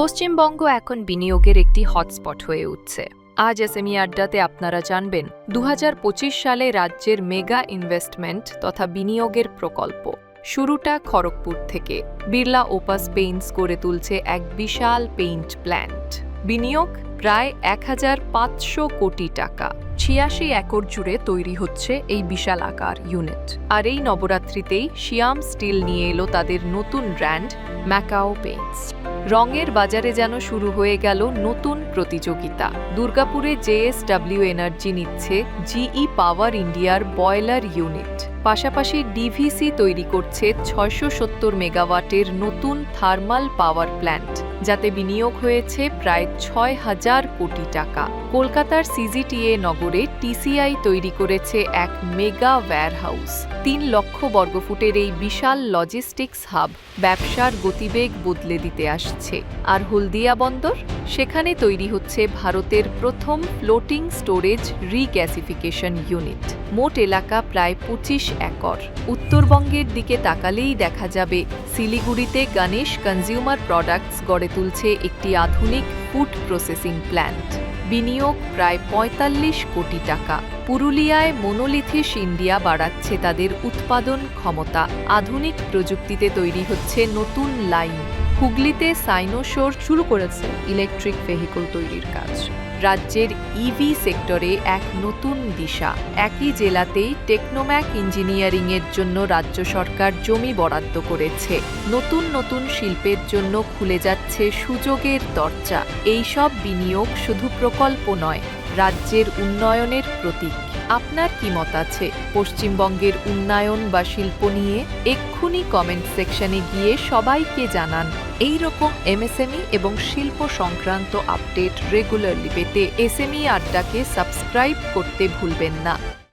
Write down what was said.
পশ্চিমবঙ্গ এখন বিনিয়োগের একটি হটস্পট হয়ে উঠছে। আজ এসএমই আড্ডাতে আপনারা জানবেন দু হাজার পঁচিশ সালে রাজ্যের মেগা ইনভেস্টমেন্ট তথা বিনিয়োগের প্রকল্প। শুরুটা খড়গপুর থেকে। বিড়লা ওপাস পেইন্টস গড়ে তুলছে এক বিশাল পেইন্ট প্ল্যান্ট। বিনিয়োগ প্রায় এক হাজার পাঁচশো কোটি টাকা। ছিয়াশি একর জুড়ে তৈরি হচ্ছে এই বিশাল আকার ইউনিট আর এই নবরাত্রিতেই শিয়াম স্টিল নিয়ে এলো তাদের নতুন ব্র্যান্ড ম্যাকাও পেইন্টস রঙের বাজারে যেন শুরু হয়ে গেল নতুন প্রতিযোগিতা। দুর্গাপুরে জেএসডব্লিউ এনার্জি নিচ্ছে জিই পাওয়ার ইন্ডিয়ার বয়লার ইউনিট পাশাপাশি ডিভিসি তৈরি করছে ছয়শো সত্তর মেগাওয়াটের নতুন থার্মাল পাওয়ার প্ল্যান্ট যাতে বিনিয়োগ হয়েছে প্রায় ছয় হাজার হাজার কোটি টাকা। কলকাতার সিজিটিএ নগরে টিসিআই তৈরি করেছে এক মেগা ওয়্যারহাউস তিন লক্ষ বর্গফুটের এই বিশাল লজিস্টিক্স হাব ব্যবসার গতিবেগ বদলে দিতে আসছে। আর হলদিয়া বন্দর? সেখানে তৈরি হচ্ছে ভারতের প্রথম ফ্লোটিং স্টোরেজ রিগ্যাসিফিকেশন ইউনিট মোট এলাকা প্রায় পঁচিশ একর। উত্তরবঙ্গের দিকে তাকালেই দেখা যাবে, শিলিগুড়িতে গণেশ কনজিউমার প্রোডাক্টস গড়ে তুলছে একটি আধুনিক ফুড প্রসেসিং প্ল্যান্ট। বিনিয়োগ প্রায় পঁয়তাল্লিশ কোটি টাকা। পুরুলিয়ায় মোনোলিথিস ইন্ডিয়া বাড়াচ্ছে তাদের উৎপাদন ক্ষমতা। আধুনিক প্রযুক্তিতে তৈরি হচ্ছে নতুন লাইন। হুগলিতে সাইনোশোর শুরু করেছে ইলেকট্রিক ভেহিকল তৈরির কাজ। রাজ্যের ইভি সেক্টরে এক নতুন দিশা। একই জেলাতেই টেকনোম্যাক ইঞ্জিনিয়ারিংয়ের জন্য রাজ্য সরকার জমি বরাদ্দ করেছে। নতুন নতুন শিল্পের জন্য খুলে যাচ্ছে সুযোগের দরজা। এইসব বিনিয়োগ শুধু প্রকল্প নয় রাজ্যের উন্নয়নের প্রতীক। আপনার কি মত আছে? পশ্চিমবঙ্গের উন্নয়ন বা শিল্প নিয়ে এক্ষুনি কমেন্ট সেকশনে গিয়ে সবাইকে জানান এই রকম এমএসএমই এবং শিল্প সংক্রান্ত আপডেট রেগুলারলি পেতে এসএমই আড্ডাকে সাবস্ক্রাইব করতে ভুলবেন না।